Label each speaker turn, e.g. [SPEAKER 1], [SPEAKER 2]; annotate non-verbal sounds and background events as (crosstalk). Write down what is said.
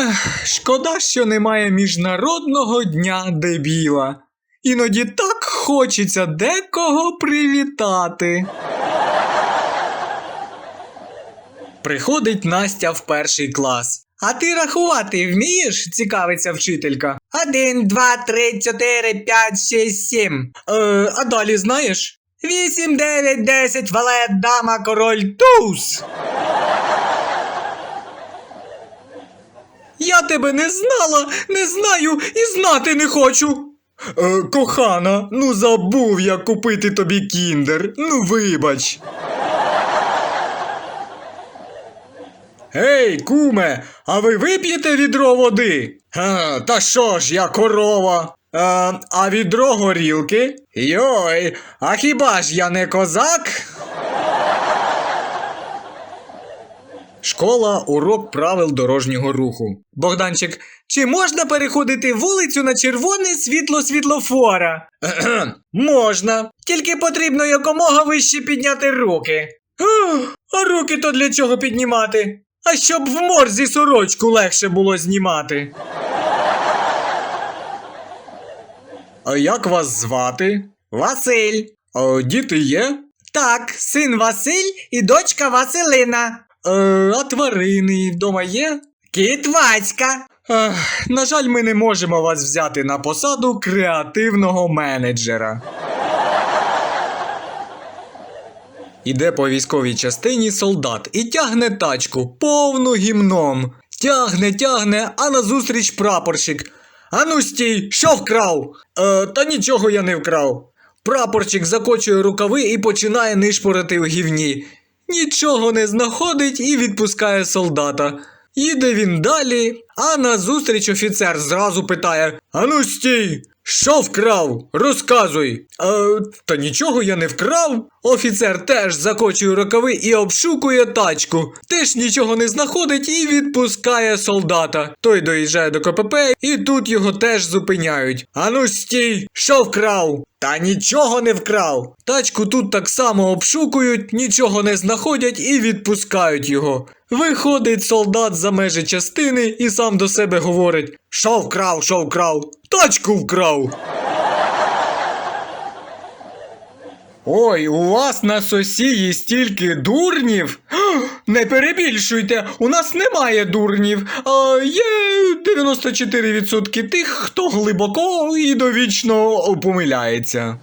[SPEAKER 1] Ех, шкода, що немає міжнародного дня дебіла. Іноді так хочеться декого привітати. Приходить Настя в перший клас. А ти рахувати вмієш? цікавиться вчителька. Один, два, три, чотири, п'ять, шість, сім. Е, а далі знаєш? Вісім, дев'ять, десять, валет, дама, король, туз. Я тебе не знала, не знаю і знати не хочу. Е, кохана, ну забув я купити тобі кіндер. Ну вибач. Гей, куме, а ви вип'єте відро води? А, та що ж я корова? А, а відро горілки? Йой, а хіба ж я не козак? Школа урок правил дорожнього руху. Богданчик, чи можна переходити вулицю на червоне світло світлофора? (clears throat) Можна. Тільки потрібно якомога вище підняти руки. А руки то для чого піднімати? А щоб в морзі сорочку легше було знімати. А як вас звати? Василь. А діти є? Так, син Василь і дочка Василина. Е, а тварини вдома є? Кіт Васька. Ех, на жаль, ми не можемо вас взяти на посаду креативного менеджера. Іде по військовій частині солдат і тягне тачку повну гімном. Тягне, тягне, а назустріч прапорщик. Ану стій, що вкрав? Е, та нічого я не вкрав. Прапорчик закочує рукави і починає нишпорити в гівні. Нічого не знаходить і відпускає солдата. Їде він далі, а назустріч офіцер зразу питає: Ану стій! Що вкрав? Розказуй. Е, та нічого я не вкрав. Офіцер теж закочує рукави і обшукує тачку. Теж нічого не знаходить і відпускає солдата. Той доїжджає до КПП, і тут його теж зупиняють. Ану стій! Що вкрав? Та нічого не вкрав. Тачку тут так само обшукують, нічого не знаходять і відпускають його. Виходить солдат за межі частини і сам до себе говорить: Що вкрав, що вкрав? Тачку вкрав. Ой, у вас на сосії стільки дурнів? Не перебільшуйте, у нас немає дурнів, а є 94% тих, хто глибоко і довічно помиляється.